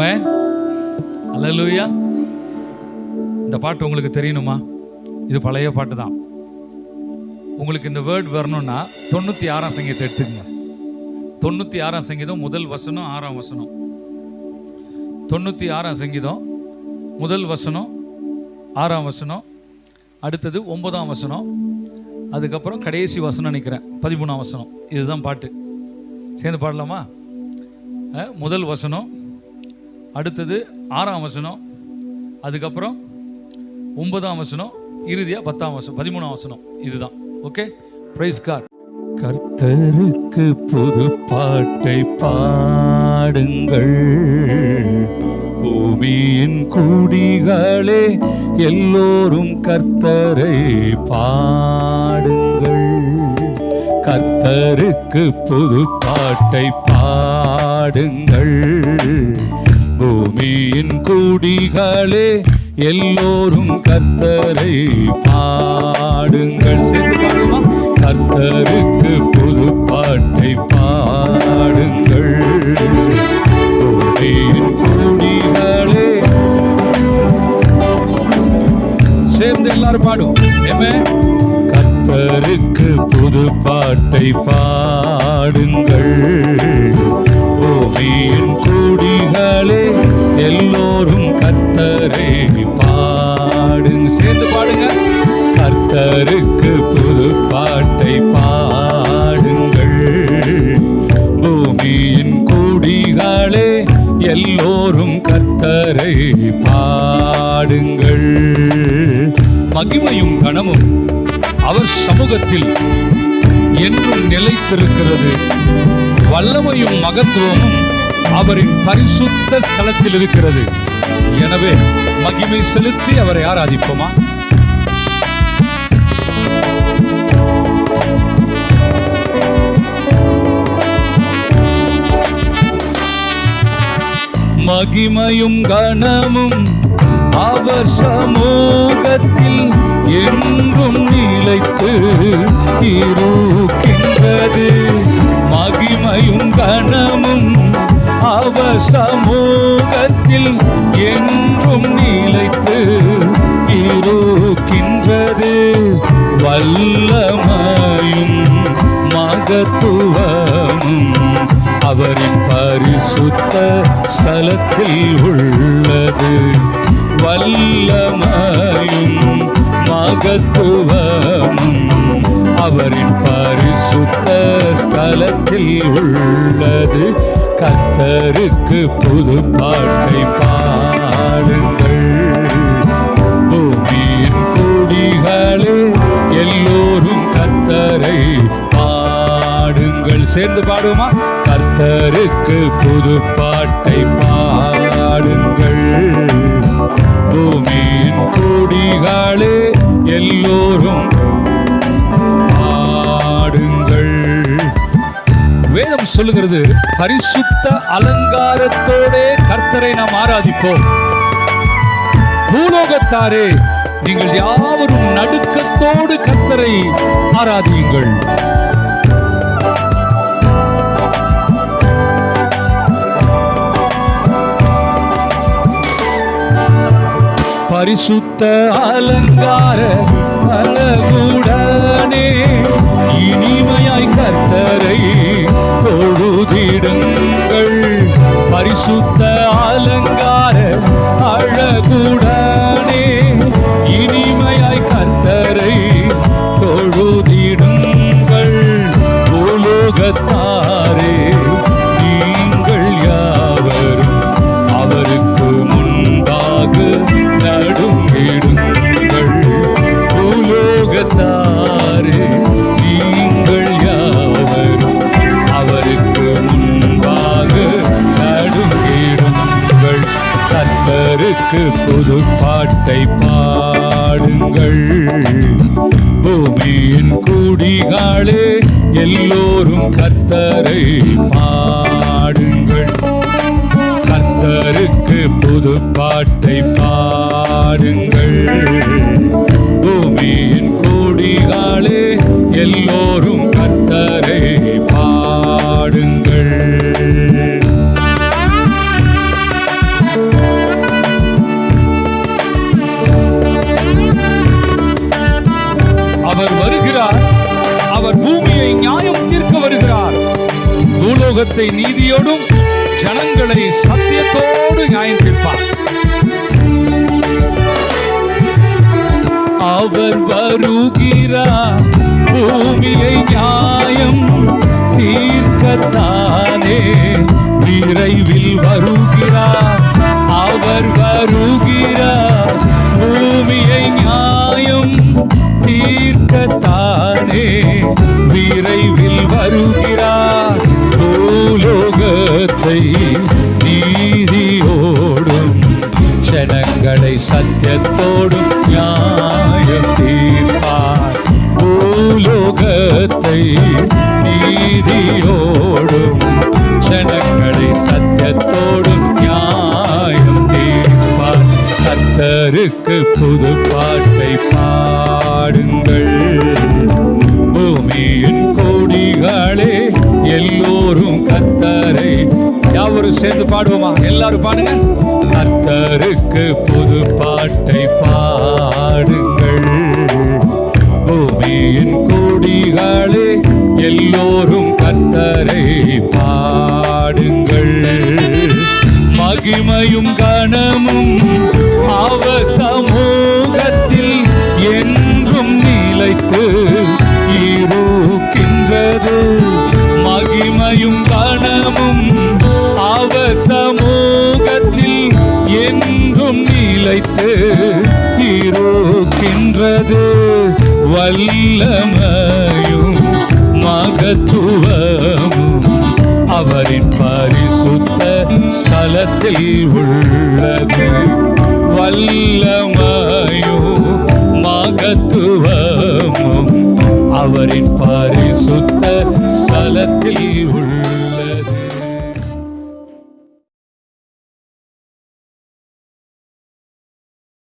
ஆமென் அலலூயா இந்த பாட்டு உங்களுக்கு தெரியணுமா? இது பழைய பாட்டு தான். உங்களுக்கு இந்த வேர்ட் வரணும்னா தொண்ணூற்றி ஆறாம் சங்கீதத்தை எடுத்துக்கங்க. தொண்ணூற்றி ஆறாம் சங்கீதம் முதல் வசனம் ஆறாம் வசனம். தொண்ணூற்றி ஆறாம் சங்கீதம் முதல் வசனம் ஆறாம் வசனம். அடுத்தது ஒன்பதாம் வசனம். அதுக்கப்புறம் கடைசி வசனம் நினைக்கிறேன். பதிமூணாம் வசனம். இதுதான் பாட்டு. சேர்ந்து பாடலாமா? முதல் வசனம் அடுத்தது ஆறாம் வசனம் அதுக்கப்புறம் ஒன்பதாம் வசனம் இறுதியாக பத்தாம் வசனம் பதிமூணாம் வசனம் இதுதான். ஓகே பிரைஸ் கார் கர்த்தருக்கு புது பாட்டை பாடுங்கள். பூமியின் குடிகளே எல்லோரும் கர்த்தரை பாடுங்கள். கர்த்தருக்கு புது பாட்டை பாடுங்கள். பூமியின் குடிகளே எல்லோரும் கர்த்தரை பாடுங்கள். சேர்ந்து பாடுமா கர்த்தருக்கு புது பாட்டை பாடுங்கள். பூமியின் குடிகளே. சேர்ந்து எல்லாரும் பாடும் ஏமே கர்த்தருக்கு புது பாட்டை பாடுங்கள். பூமியின் கூடிகளே எல்லோரும் கத்தரே பாடுங்க சேர்ந்து பாடுங்க. கர்த்தருக்கு புது பாட்டை பாடுங்கள். பூமியின் கூடிகளே எல்லோரும் கர்த்தரை பாடுங்கள் மகிமையும் கனமும் அவர் சமூகத்தில் என்றும் நிலைத்திருக்கிறது. வல்லமையும் மகத்துவமும் அவரின் பரிசுத்த ஸ்தலத்தில் இருக்கிறது. எனவே மகிமை செலுத்தி அவரை ஆராதிப்போமா? மகிமையும் கனமும் அவர் சமூகத்தில் என்றும் நிலைத்து இருக்கின்றது. மாயும் கணமும் அவர் சமூகத்தில் என்றும் நிலைத்து இருக்கின்றது. வல்லமாயும் மகத்துவமும் அவரின் பரிசுத்த ஸ்தலத்தில் உள்ளது. வல்லமாயும் மகத்துவமும் அவரின் பரிசுத்த ஸ்தலத்தில் உள்ளது. கத்தருக்கு புது பாட்டை பாடுங்கள் பூமியின் குடிகளே எல்லோரும் கத்தரை பாடுங்கள். சேர்ந்து பாடுமா கர்த்தருக்கு புது பாட்டை பாடுங்கள். பூமியின் குடிகளே எல்லோரும் வேதம் சொல்லுகிறது பரிசுத்த அலங்காரத்தோடே கர்த்தரை நாம் ஆராதிப்போம். பூலோகத்தாரே நீங்கள் யாவரும் நடுக்கத்தோடு கர்த்தரை ஆராதியுங்கள். பரிசுத்த அலங்கார அழகுடனே சுத்த அலங்கார அழகுடனே பாட்டை பாடுங்கள். பூமியின் குடிகளே எல்லோரும் கத்தரை பாடுங்கள். கத்தருக்கு புது பாட்டை பாடுங்கள். பூமியின் குடிகளே எல்லோரும் முகத்தை நீதியோடும் ஜனங்களை சத்தியத்தோடு நியாயம் தீர்ப்பார் அவர் வருகிறார் பூமியை நியாயம் தீர்க்கத்தானே விரைவில் வருகிறார். அவர் வருகிறார் பாதை நீதியோடும் ஜனங்களை சத்தியத்தோடும் ஒரு சேர்ந்து பாடுவோமா? எல்லாரும் பாடுங்க. கத்தருக்கு புது பாட்டை பாடுங்கள். பூமியின் கோடிகளே எல்லோரும் கத்தரை பாடுங்கள். மகிமையும் கனமும் அவ சமூகத்தில் என்றும் நிலைத்து இருக்கின்றது. மகிமையும் கனமும் வல்லமையும் மகத்துவமும் அவரின் பரிசுத்த ஸ்தலத்தில் உள்ளது. வல்லமையும் மகத்துவமும் அவரின் பரிசுத்த ஸ்தலத்தில் உள்ளது